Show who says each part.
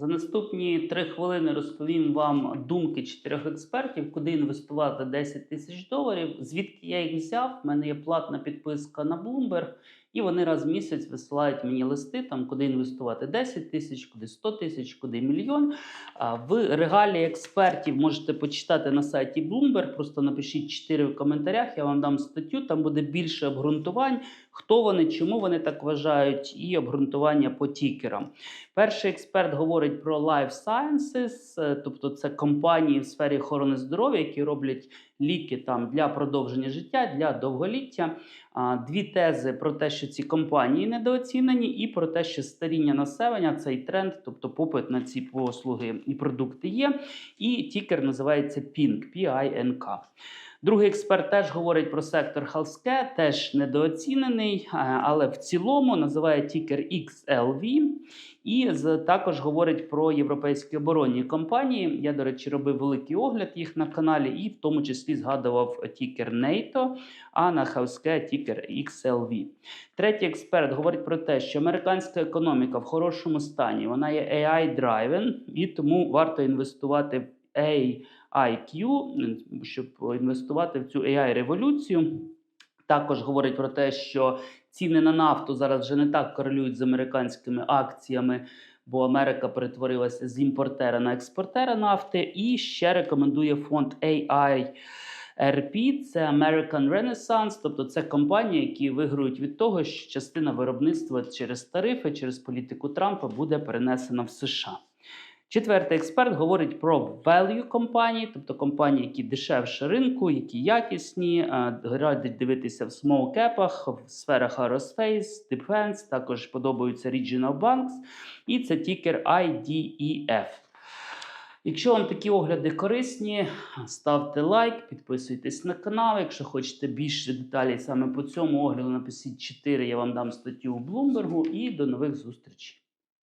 Speaker 1: За наступні три хвилини розповім вам думки чотирьох експертів, куди інвестувати 10 тисяч доларів. Звідки я їх взяв? У мене є платна підписка на Bloomberg, і вони раз в місяць висилають мені листи, там куди інвестувати 10 тисяч, куди 100 тисяч, куди мільйон. В регалії експертів можете почитати на сайті Bloomberg. Просто напишіть 4 в коментарях. Я вам дам статтю. Там буде більше обґрунтувань, хто вони, чому вони так вважають, і обґрунтування по тікерам. Перший експерт говорить про Life Sciences, е, тобто це компанії в сфері охорони здоров'я, які роблять ліки там для продовження життя, для довголіття. Дві тези про те, що ці компанії недооцінені, і про те, що старіння населення цей тренд, тобто попит на ці послуги і продукти є. І тікер називається PINK, P-I-N-K. Другий експерт теж говорить про сектор healthcare, теж недооцінений, е, але в цілому називає тікер XLV. І також говорить про європейські оборонні компанії. Я, до речі, робив великий огляд їх на каналі, і в тому числі згадував тікер NATO, а на healthcare тікер XLV. Третій експерт говорить про те, що американська економіка в хорошому стані, вона є AI-driven, і тому варто інвестувати в AIQ, щоб інвестувати в цю AI-революцію. Також говорить про те, що ціни на нафту зараз вже не так корелюють з американськими акціями, бо Америка перетворилася з імпортера на експортера нафти. І ще рекомендує фонд AI. RP – це American Renaissance, тобто це компанії, які виграють від того, що частина виробництва через тарифи, через політику Трампа буде перенесена в США. Четвертий експерт говорить про value компанії, тобто компанії, які дешевше ринку, які якісні, радять дивитися в cap, в сферах aerospace, defense, також подобаються regional banks, і це тікер IDEF. Якщо вам такі огляди корисні, ставте лайк, підписуйтесь на канал. Якщо хочете більше деталей саме по цьому огляду, напишіть 4, я вам дам статтю у Bloomberg і до нових зустрічей.